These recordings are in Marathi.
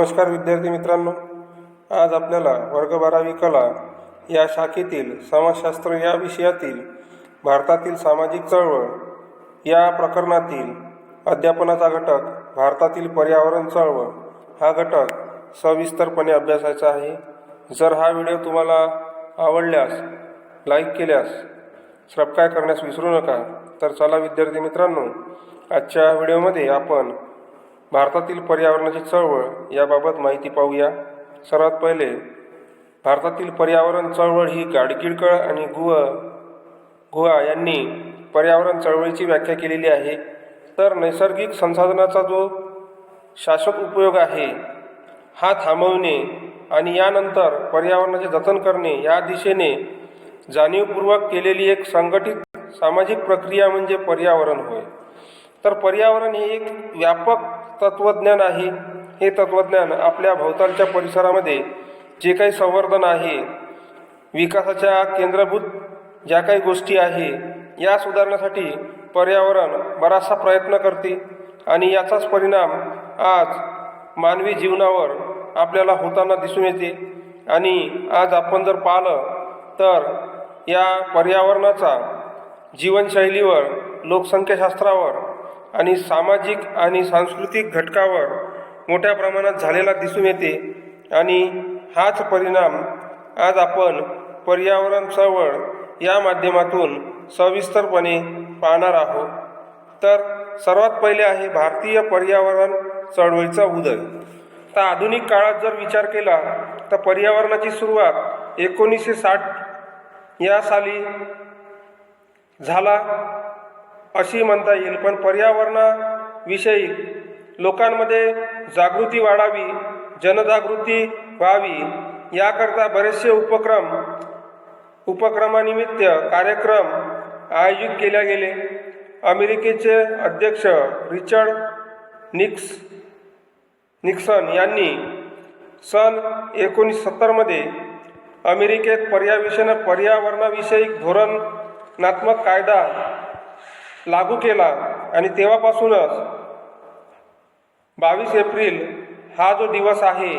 नमस्कार विद्यार्थी मित्रांनो आज आपल्याला वर्ग बारावी कला या शाखेतील समाजशास्त्र या विषयातील भारतातील सामाजिक चळवळ या प्रकरणातील अध्यापनाचा घटक भारतातील पर्यावरण चळवळ हा घटक सविस्तरपणे अभ्यासायचा आहे. जर हा व्हिडिओ तुम्हाला आवडल्यास लाईक केल्यास सबस्क्राईब करण्यास विसरू नका तर चला विद्यार्थी मित्रांनो आजच्या व्हिडिओमध्ये आपण भारतातील पर्यावरणाची चळवळ याबाबत माहिती पाहूया. सर्वात पहिले भारतातील पर्यावरण चळवळ ही गाडगिळकर आणि गुह गुहा यांनी पर्यावरण चळवळीची व्याख्या केलेली आहे. तर नैसर्गिक संसाधनाचा जो शाश्वत उपयोग आहे हा थांबवणे आणि यानंतर पर्यावरणाचे जतन करणे या दिशेने जाणीवपूर्वक केलेली एक संघटित सामाजिक प्रक्रिया म्हणजे पर्यावरण होय. तर पर्यावरण हे एक व्यापक तत्त्वज्ञान आहे. हे तत्त्वज्ञान आपल्या भोवतालच्या परिसरामध्ये जे काही संवर्धन आहे विकासाच्या केंद्रभूत ज्या काही गोष्टी आहे या सुधारण्यासाठी पर्यावरण बराचसा प्रयत्न करते आणि याचाच परिणाम आज मानवी जीवनावर आपल्याला होताना दिसून येते. आणि आज आपण जर पाहिलं तर या पर्यावरणाचा जीवनशैलीवर लोकसंख्याशास्त्रावर आणि सामाजिक आणि सांस्कृतिक घटकावर मोठ्या प्रमाणात झालेला दिसून येते. आणि हाच परिणाम आज आपण पर्यावरण चळवळ या माध्यमातून सविस्तरपणे पाहणार आहोत. तर सर्वात पहिले आहे भारतीय पर्यावरण चळवळीचा उदय. तर आधुनिक काळात जर विचार केला तर पर्यावरणाची सुरुवात एकोणीसशे साठ या साली झाला. अशी म्हणता येईल. पण पर्यावरणाविषयी लोकांमध्ये जागृती वाढावी जनजागृती व्हावी याकरता बरेचसे उपक्रम उपक्रमानिमित्त कार्यक्रम आयोजित केले गेले. अमेरिकेचे अध्यक्ष रिचर्ड निक्स निक्सन यांनी सन एकोणीस सत्तरमध्ये अमेरिकेत पर्यावेशन पर्यावरणाविषयी धोरणात्मक कायदा लागू केला आणि तेव्हापासूनच बावीस एप्रिल हा जो दिवस आहे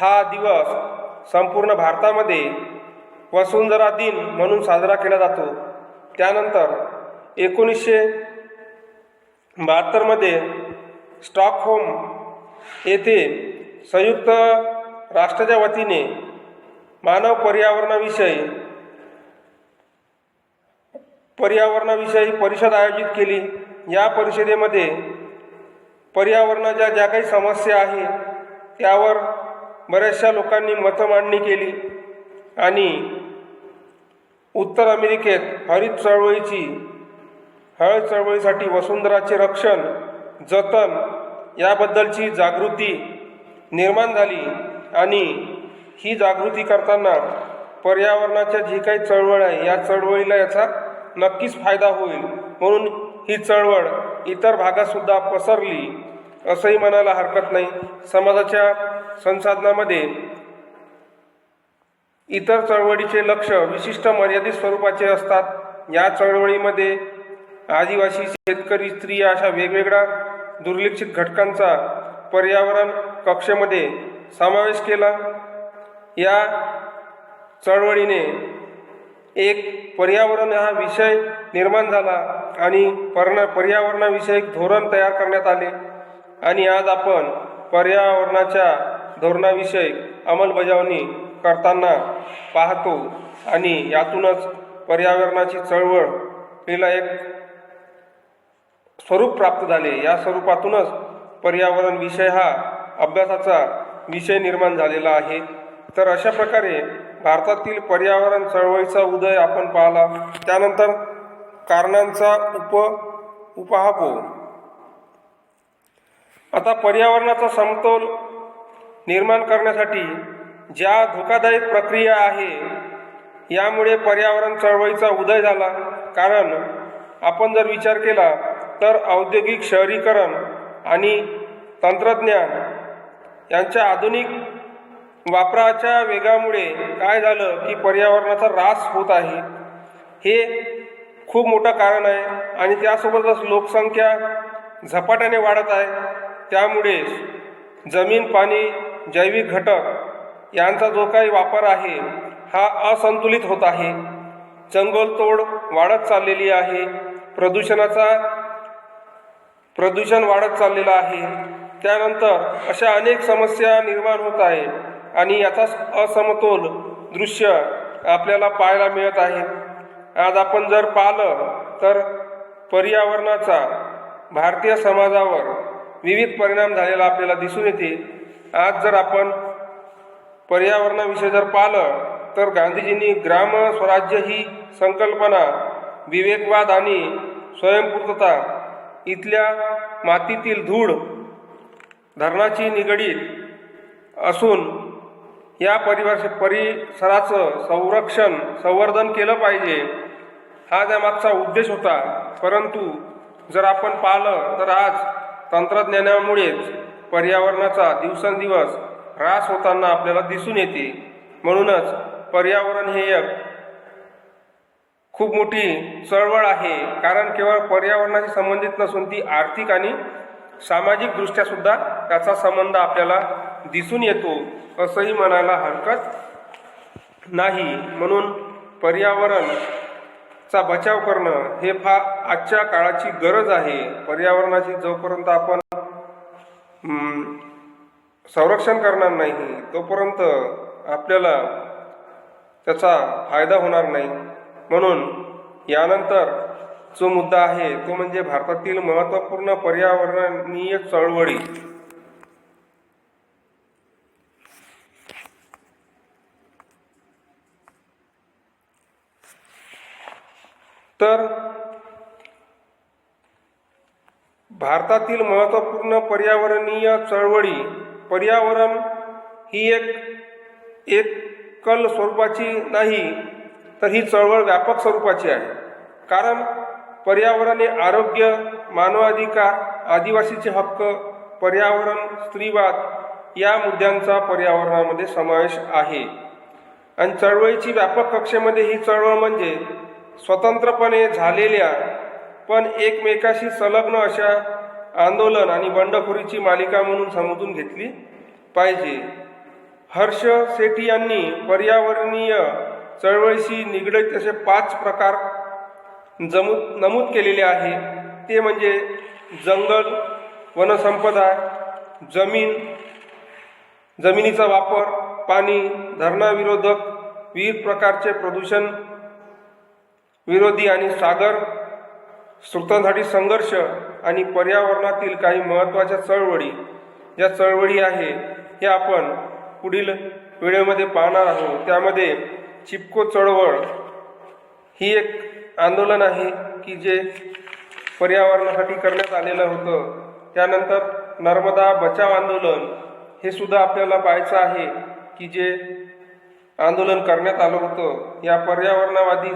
हा दिवस संपूर्ण भारतामध्ये वसुंधरा दिन म्हणून साजरा केला जातो. त्यानंतर एकोणीसशे बहात्तरमध्ये स्टॉकहोम येथे संयुक्त राष्ट्राच्या वतीने मानव पर्यावरणाविषयी पर्यावरणाविषयी परिषद आयोजित केली. या परिषदेमध्ये पर्यावरणाच्या ज्या काही समस्या आहे त्यावर बऱ्याचशा लोकांनी मतं मांडणी केली आणि उत्तर अमेरिकेत हरित चळवळीची हळद चळवळीसाठी वसुंधराचे रक्षण जतन याबद्दलची जागृती निर्माण झाली आणि ही जागृती करताना पर्यावरणाच्या जी काही चळवळ आहे या चळवळीला याचा नक्कीच फायदा होईल. म्हणून ही चळवळ इतर भागातसुद्धा पसरली असंही म्हणायला हरकत नाही. समाजाच्या संसाधनामध्ये इतर चळवळीचे लक्ष विशिष्ट मर्यादित स्वरूपाचे असतात. या चळवळीमध्ये आदिवासी शेतकरी स्त्रिया अशा वेगवेगळ्या दुर्लक्षित घटकांचा पर्यावरण कक्षेमध्ये समावेश केला. या चळवळीने एक पर्यावरण हा विषय निर्माण झाला आणि पर्ण पर्यावरणाविषयक धोरण तयार करण्यात आले. आणि आज आपण पर्यावरणाच्या धोरणाविषयक अंमलबजावणी करताना पाहतो आणि यातूनच पर्यावरणाची चळवळ हिला एक स्वरूप प्राप्त झाले. या स्वरूपातूनच पर्यावरण विषय हा अभ्यासाचा विषय निर्माण झालेला आहे. तर अशा प्रकारे भारतातील पर्यावरण चळवळीचा उदय आपण पाहिला. त्यानंतर कारणांचा उप उपहापो आता पर्यावरणाचा समतोल निर्माण करण्यासाठी ज्या धोकादायक प्रक्रिया आहे यामुळे पर्यावरण चळवळीचा उदय झाला. कारण आपण जर विचार केला तर औद्योगिक शहरीकरण आणि तंत्रज्ञान यांच्या आधुनिक वापराच्या वेगामुळे काय झालं की पर्यावरणाचा ऱ्हास होत आहे? हे खूप मोठं कारण आहे आणि त्यासोबतच लोकसंख्या झपाट्याने वाढत आहे. त्यामुळे जमीन पाणी जैविक घटक यांचा जो काही वापर आहे हा असंतुलित होत आहे. जंगलतोड वाढत चाललेली आहे. प्रदूषणाचा प्रदूषण वाढत चाललेलं आहे. त्यानंतर अशा अनेक समस्या निर्माण होत आहे आणि याचा असमतोल दृश्य आपल्याला पाहायला मिळत आहे. आज आपण जर पाहिलं तर पर्यावरणाचा भारतीय समाजावर विविध परिणाम झालेला आपल्याला दिसून येते. आज जर आपण पर्यावरणाविषयी जर पाहिलं तर गांधीजींनी ग्राम स्वराज्य ही संकल्पना विवेकवाद आणि स्वयंपूर्तता इथल्या मातीतील धूळ धरणाची निगडीत असून या परिवर्ष परिसराचं संरक्षण संवर्धन केलं पाहिजे. हा त्यामागचा उद्देश होता. परंतु जर आपण पाहिलं तर आज तंत्रज्ञानामुळेच पर्यावरणाचा दिवसेंदिवस ऱ्हास होताना आपल्याला दिसून येते. म्हणूनच पर्यावरण हे एक खूप मोठी चळवळ आहे. कारण केवळ पर्यावरणाशी संबंधित नसून ती आर्थिक आणि सामाजिकदृष्ट्यासुद्धा त्याचा संबंध आपल्याला दिसून येतो असंही म्हणायला हरकत नाही. म्हणून पर्यावरणचा बचाव करणं हे फार आजच्या काळाची गरज आहे. पर्यावरणाची जोपर्यंत आपण संरक्षण करणार नाही तोपर्यंत आपल्याला त्याचा फायदा होणार नाही. म्हणून यानंतर जो मुद्दा आहे तो म्हणजे भारतातील महत्त्वपूर्ण पर्यावरणीय चळवळी. तर भारतातील महत्त्वपूर्ण पर्यावरणीय चळवळी पर्यावरण ही एक एक कल स्वरूपाची नाही तर ही चळवळ व्यापक स्वरूपाची आहे. कारण पर्यावरण हे आरोग्य मानवाधिकार आदिवासीचे हक्क पर्यावरण स्त्रीवाद या मुद्द्यांचा पर्यावरणामध्ये समावेश आहे. आणि चळवळीची व्यापक कक्षेमध्ये ही चळवळ म्हणजे स्वतंत्रपणे झालेल्या पण एकमेकाशी संलग्न अशा आंदोलन आणि बंडखोरीची मालिका म्हणून समजून घेतली पाहिजे. हर्ष सेठी यांनी पर्यावरणीय चळवळीशी निगडीत असे पाच प्रकार जमू नमूद केलेले आहे. ते म्हणजे जंगल वनसंपदा जमीन जमिनीचा वापर पाणी धरणाविरोधक विविध प्रकारचे प्रदूषण विरोधी आणि सागर स्रोतांसाठी संघर्ष आणि पर्यावरणातील काही महत्त्वाच्या चळवळी. ज्या चळवळी आहे हे आपण पुढील व्हिडिओमध्ये पाहणार आहोत. त्यामध्ये चिपको चळवळ ही एक आंदोलन आहे की जे पर्यावरणासाठी करण्यात आलेलं होतं. त्यानंतर नर्मदा बचाव आंदोलन हे सुद्धा आपल्याला पाहायचं आहे की जे आंदोलन करण्यात आलं होतं. या पर्यावरणावादी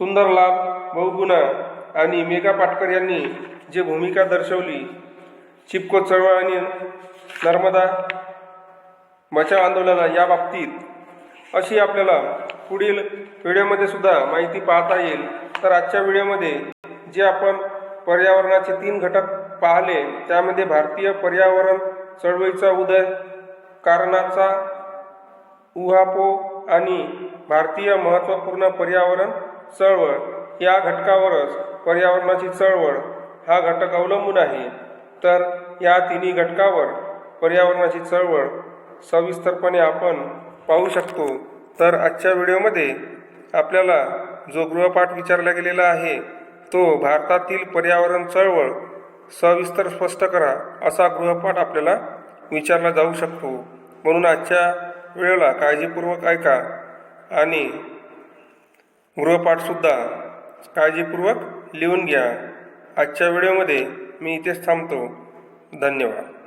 सुंदरलाल बहुगुणा आणि मेघा पाटकर यांनी जे भूमिका दर्शवली चिपको चळवळ आणि नर्मदा बचाव आंदोलना या बाबतीत अशी आपल्याला पुढील व्हिडिओमध्ये सुद्धा माहिती पाहता येईल. तर आजच्या व्हिडिओमध्ये जे आपण पर्यावरणाचे तीन घटक पाहिले त्यामध्ये भारतीय पर्यावरण चळवळीचा उदय कारणाचा उहापो आणि भारतीय महत्त्वपूर्ण पर्यावरण चळवळ. या घटकावरच पर्यावरणाची चळवळ हा घटक अवलंबून आहे. तर या तिन्ही घटकावर पर्यावरणाची चळवळ सविस्तरपणे आपण पाहू शकतो. तर आजच्या व्हिडिओमध्ये आपल्याला जो गृहपाठ विचारला गेलेला आहे तो भारतातील पर्यावरण चळवळ सविस्तर स्पष्ट करा असा गृहपाठ आपल्याला विचारला जाऊ शकतो. म्हणून आजच्या वेळेला काळजीपूर्वक ऐका आणि गृहपाठसुद्धा काळजीपूर्वक लिहून घ्या. आजच्या व्हिडिओमध्ये मी इथेच थांबतो. धन्यवाद.